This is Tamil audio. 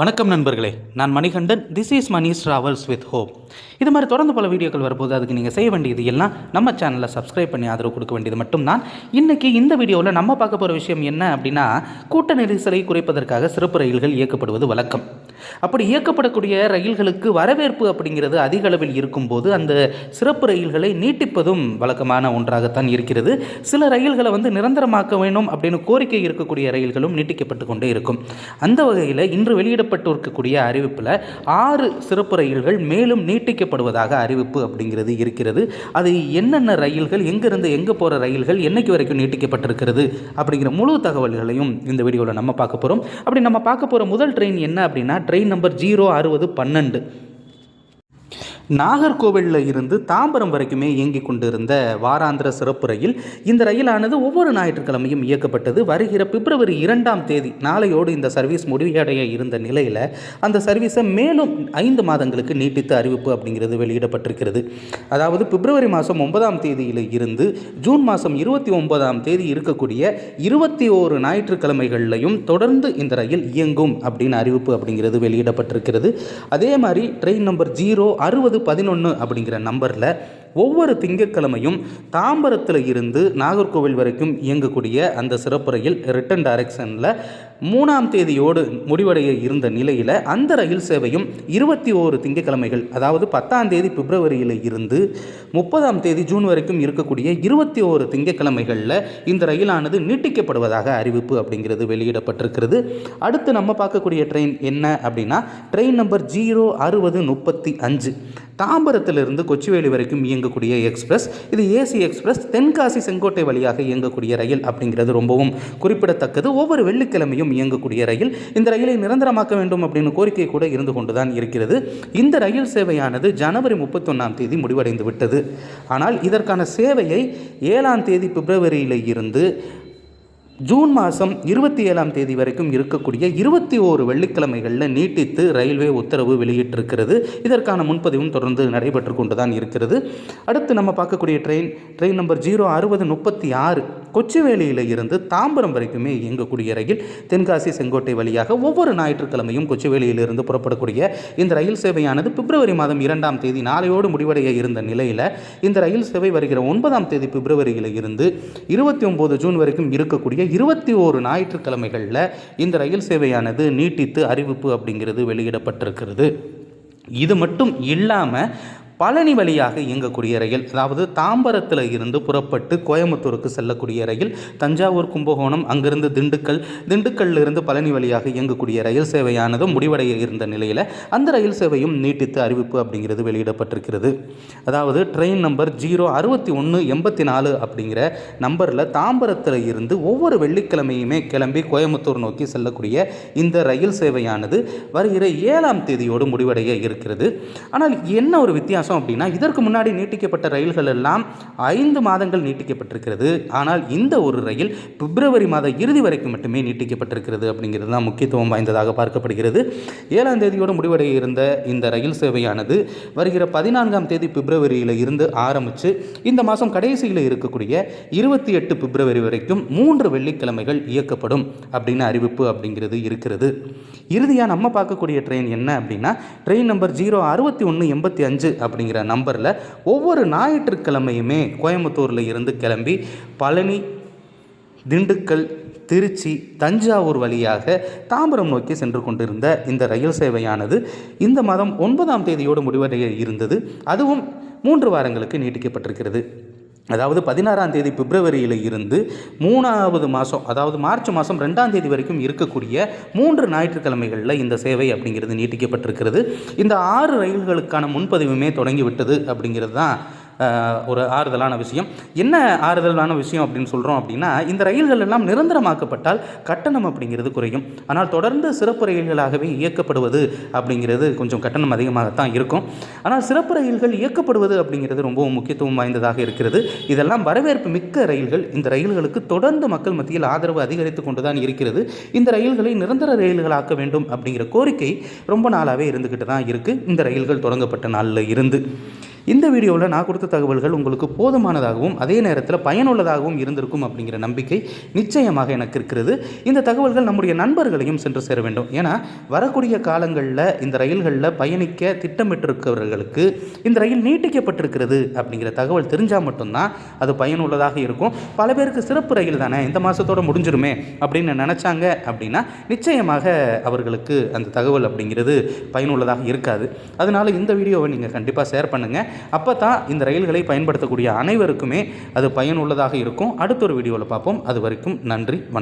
வணக்கம் நண்பர்களே. நான் Manikandan. This is Mani's travels with hope இது மாதிரி தொடர்ந்து பல வீடியோக்கள் வரும்போது அதுக்கு நீங்கள் செய்ய வேண்டியது எல்லாம் நம்ம சேனலில் சப்ஸ்கிரைப் பண்ணி ஆதரவு கொடுக்க வேண்டியது மட்டும்தான். இன்றைக்கி இந்த வீடியோவில் நம்ம பார்க்க போகிற விஷயம் என்ன அப்படின்னா கூட்ட நெரிசலை குறைப்பதற்காக சிறப்பு ரயில்கள் இயக்கப்படுவது வழக்கம். அப்படி இயக்கப்படக்கூடிய ரயில்களுக்கு வரவேற்பு அப்படிங்கிறது அதிக அளவில் இருக்கும்போது அந்த சிறப்பு ரயில்களை நீட்டிப்பதும் வழக்கமான ஒன்றாகத்தான் இருக்கிறது. சில ரயில்களை வந்து நிரந்தரமாக்க வேண்டும் அப்படின்னு கோரிக்கை இருக்கக்கூடிய ரயில்களும் நீட்டிக்கப்பட்டு கொண்டே இருக்கும். அந்த வகையில் இன்று வெளியிடப்பட்டு இருக்கக்கூடிய அறிவிப்பில் ஆறு சிறப்பு ரயில்கள் மேலும் நீட்டிக்கப்படுவதாக அறிவிப்பு அப்படிங்கிறது இருக்கிறது. அது என்னென்ன ரயில்கள் எங்கிருந்து எங்கே போகிற ரயில்கள் என்னைக்கு வரைக்கும் நீட்டிக்கப்பட்டிருக்கிறது அப்படிங்கிற முழு தகவல்களையும் இந்த வீடியோவில் நம்ம பார்க்க போகிறோம் அப்படி நம்ம பார்க்க போகிற முதல் ட்ரெயின் என்ன அப்படின்னா ட்ரெயின் நம்பர் ஜீரோ அறுபது பன்னெண்டு. நாகர்கோவிலில் இருந்து தாம்பரம் வரைக்குமே இயங்கிக் கொண்டிருந்த வாராந்திர சிறப்பு ரயில் இந்த ரயிலானது ஒவ்வொரு ஞாயிற்றுக்கிழமையும் இயக்கப்பட்டது. வருகிற பிப்ரவரி இரண்டாம் தேதி நாளையோடு இந்த சர்வீஸ் முடிவடைய இருந்த நிலையில் அந்த சர்வீஸை மேலும் ஐந்து மாதங்களுக்கு நீட்டித்து அறிவிப்பு அப்படிங்கிறது வெளியிடப்பட்டிருக்கிறது. அதாவது பிப்ரவரி மாதம் ஒன்பதாம் தேதியில் இருந்து ஜூன் மாதம் இருபத்தி ஒன்பதாம் தேதி இருக்கக்கூடிய இருபத்தி ஓரு ஞாயிற்றுக்கிழமைகளிலையும் தொடர்ந்து இந்த ரயில் இயங்கும் அப்படின்னு அறிவிப்பு அப்படிங்கிறது வெளியிடப்பட்டிருக்கிறது. அதே மாதிரி ட்ரெயின் நம்பர் ஜீரோ அறுபது பதினொன்று அப்படிங்கிற நம்பரில் ஒவ்வொரு திங்கட்கிழமையும் தாம்பரத்தில் இருந்து நாகர்கோவில் வரைக்கும் இயங்கக்கூடிய அந்த சிறப்பு ரயில் ரிட்டன் டைரக்ஷனில் மூணாம் தேதியோடு முடிவடைய இருந்த நிலையில் அந்த ரயில் சேவையும் இருபத்தி ஓரு திங்கட்கிழமைகள் அதாவது பத்தாம் தேதி பிப்ரவரியில் இருந்து முப்பதாம் தேதி ஜூன் வரைக்கும் இருக்கக்கூடிய இருபத்தி ஓரு திங்கட்கிழமைகளில் இந்த ரயிலானது நீட்டிக்கப்படுவதாக அறிவிப்பு அப்படிங்கிறது வெளியிடப்பட்டிருக்கிறது. அடுத்து நம்ம பார்க்கக்கூடிய ட்ரெயின் என்ன அப்படின்னா ட்ரெயின் நம்பர் ஜீரோ அறுபது முப்பத்தி அஞ்சு. தாம்பரத்திலிருந்து கொச்சிவேலி வரைக்கும் இயங்கக்கூடிய எக்ஸ்பிரஸ் இது ஏசி எக்ஸ்பிரஸ் தென்காசி செங்கோட்டை வழியாக இயங்கக்கூடிய ரயில் அப்படிங்கிறது ரொம்பவும் குறிப்பிடத்தக்கது. ஒவ்வொரு வெள்ளிக்கிழமையும் இயங்கக்கூடிய ரயில் இந்த ரயிலை நிரந்தரமாக்க வேண்டும் அப்படின்னு கோரிக்கை கூட இருந்து கொண்டுதான் இருக்கிறது. இந்த ரயில் சேவையானது ஜனவரி முப்பத்தொன்னாம் தேதி முடிவடைந்து விட்டது. ஆனால் இதற்கான சேவையை ஏழாம் தேதி பிப்ரவரியில் இருந்து ஜூன் மாதம் இருபத்தி ஏழாம் தேதி வரைக்கும் இருக்கக்கூடிய இருபத்தி ஓரு வெள்ளிக்கிழமைகளில் நீட்டித்து ரயில்வே உத்தரவு வெளியிட்டிருக்கிறது. இதற்கான முன்பதிவும் தொடர்ந்து நடைபெற்று கொண்டு தான் இருக்கிறது. அடுத்து நம்ம பார்க்கக்கூடிய ட்ரெயின் ட்ரெயின் நம்பர் ஜீரோ அறுபது முப்பத்தி ஆறு. கொச்சிவேலியில் இருந்து தாம்பரம் வரைக்குமே இயங்கக்கூடிய ரயில் தென்காசி செங்கோட்டை வழியாக ஒவ்வொரு ஞாயிற்றுக்கிழமையும் கொச்சிவேலியிலிருந்து புறப்படக்கூடிய இந்த ரயில் சேவையானது பிப்ரவரி மாதம் இரண்டாம் தேதி நாளையோடு முடிவடைய இருந்த நிலையில் இந்த ரயில் சேவை வருகிற ஒன்பதாம் தேதி பிப்ரவரியில் இருந்து இருபத்தி ஒம்பது ஜூன் வரைக்கும் இருக்கக்கூடிய இருபத்தி ஓரு ஞாயிற்றுக்கிழமைகளில் இந்த ரயில் சேவையானது நீட்டித்து அறிவிப்பு அப்படிங்கிறது வெளியிடப்பட்டிருக்கிறது. இது மட்டும் இல்லாமல் பழனி வழியாக இயங்கக்கூடிய ரயில் அதாவது தாம்பரத்தில் இருந்து புறப்பட்டு கோயம்புத்தூருக்கு செல்லக்கூடிய ரயில் தஞ்சாவூர் கும்பகோணம் அங்கிருந்து திண்டுக்கல் திண்டுக்கல்லிருந்து பழனி வழியாக இயங்கக்கூடிய ரயில் சேவையானதும் முடிவடைய இருந்த நிலையில் அந்த ரயில் சேவையும் நீட்டித்து அறிவிப்பு அப்படிங்கிறது வெளியிடப்பட்டிருக்கிறது. அதாவது ட்ரெயின் நம்பர் ஜீரோ அறுபத்தி ஒன்று எண்பத்தி நாலு அப்படிங்கிற நம்பரில் தாம்பரத்தில் இருந்து ஒவ்வொரு வெள்ளிக்கிழமையுமே கிளம்பி கோயம்புத்தூர் நோக்கி செல்லக்கூடிய இந்த ரயில் சேவையானது வருகிற ஏழாம் தேதியோடு முடிவடைய இருக்கிறது. ஆனால் என்ன ஒரு வித்தியாசம்? வித்தியாசம் அப்படின்னா இதற்கு முன்னாடி நீட்டிக்கப்பட்ட ரயில்கள் எல்லாம் ஐந்து மாதங்கள் நீட்டிக்கப்பட்டிருக்கிறது. ஆனால் இந்த ஒரு ரயில் பிப்ரவரி மாத இறுதி வரைக்கும் மட்டுமே நீட்டிக்கப்பட்டிருக்கிறது அப்படிங்கிறது தான் முக்கியத்துவம் வாய்ந்ததாக பார்க்கப்படுகிறது. ஏழாம் தேதியோடு முடிவடைய இருந்த இந்த ரயில் சேவையானது வருகிற பதினான்காம் தேதி பிப்ரவரியில் இருந்து ஆரம்பித்து இந்த மாதம் கடைசியில் இருக்கக்கூடிய இருபத்தி எட்டு பிப்ரவரி வரைக்கும் மூன்று வெள்ளிக்கிழமைகள் இயக்கப்படும் அப்படின்னு அறிவிப்பு அப்படிங்கிறது இருக்கிறது. இறுதியாக நம்ம பார்க்கக்கூடிய ட்ரெயின் என்ன அப்படின்னா ட்ரெயின் நம்பர் ஜீரோ அறுபத்தி ஒன்று எண்பத்தி அஞ்சு அப்படிங்கிற நம்பரில் ஒவ்வொரு ஞாயிற்றுக்கிழமையுமே கோயம்புத்தூரில் இருந்து கிளம்பி பழனி திண்டுக்கல் திருச்சி தஞ்சாவூர் வழியாக தாம்பரம் நோக்கி சென்று கொண்டிருந்த இந்த ரயில் சேவையானது இந்த மாதம் ஒன்பதாம் தேதியோடு முடிவடைய இருந்தது. அதுவும் மூன்று வாரங்களுக்கு நீட்டிக்கப்பட்டிருக்கிறது. அதாவது பதினாறாம் தேதி பிப்ரவரியில் இருந்து மூணாவது மாதம் அதாவது மார்ச் மாதம் ரெண்டாம் தேதி வரைக்கும் இருக்கக்கூடிய மூன்று ஞாயிற்றுக்கிழமைகளில் இந்த சேவை அப்படிங்கிறது நீட்டிக்கப்பட்டிருக்கிறது. இந்த ஆறு ரயில்களுக்கான முன்பதிவுமே தொடங்கிவிட்டது அப்படிங்கிறது தான் ஒரு ஆறுதலான விஷயம். என்ன ஆறுதலான விஷயம் அப்படின்னு சொல்கிறோம் அப்படின்னா இந்த ரயில்கள் எல்லாம் நிரந்தரமாக்கப்பட்டால் கட்டணம் அப்படிங்கிறது குறையும். ஆனால் தொடர்ந்து சிறப்பு ரயில்களாகவே இயக்கப்படுவது அப்படிங்கிறது கொஞ்சம் கட்டணம் அதிகமாகத்தான் இருக்கும். ஆனால் சிறப்பு ரயில்கள் இயக்கப்படுவது அப்படிங்கிறது ரொம்பவும் முக்கியத்துவம் வாய்ந்ததாக இருக்கிறது. இதெல்லாம் வரவேற்பு மிக்க ரயில்கள். இந்த ரயில்களுக்கு தொடர்ந்து மக்கள் மத்தியில் ஆதரவு அதிகரித்து கொண்டு தான் இருக்கிறது. இந்த ரயில்களை நிரந்தர ரயில்களாக்க வேண்டும் அப்படிங்கிற கோரிக்கை ரொம்ப நாளாகவே இருந்துக்கிட்டு தான் இருக்குது இந்த ரயில்கள் தொடங்கப்பட்ட நாளில் இருந்து. இந்த வீடியோவில் நான் கொடுத்த தகவல்கள் உங்களுக்கு போதுமானதாகவும் அதே நேரத்தில் பயனுள்ளதாகவும் இருந்திருக்கும் அப்படிங்கிற நம்பிக்கை நிச்சயமாக எனக்கு இருக்கிறது. இந்த தகவல்கள் நம்முடைய நண்பர்களையும் சென்று சேர வேண்டும். ஏன்னா வரக்கூடிய காலங்களில் இந்த ரயில்களில் பயணிக்க திட்டமிட்டிருக்கிறவர்களுக்கு இந்த ரயில் நீட்டிக்கப்பட்டிருக்கிறது அப்படிங்கிற தகவல் தெரிஞ்சால் மட்டும்தான் அது பயனுள்ளதாக இருக்கும். பல பேருக்கு சிறப்பு ரயில் தானே இந்த மாதத்தோடு முடிஞ்சிருமே அப்படின்னு நினச்சாங்க அப்படின்னா நிச்சயமாக அவர்களுக்கு அந்த தகவல் அப்படிங்கிறது பயனுள்ளதாக இருக்காது. அதனால் இந்த வீடியோவை நீங்கள் கண்டிப்பாக ஷேர் பண்ணுங்கள் அப்போ தான் இந்த ரயில்களை பயன்படுத்தக்கூடிய அனைவருக்குமே அது பயனுள்ளதாக இருக்கும். அடுத்த ஒரு வீடியோவில் பார்ப்போம். அது வரைக்கும் நன்றி வணக்கம்.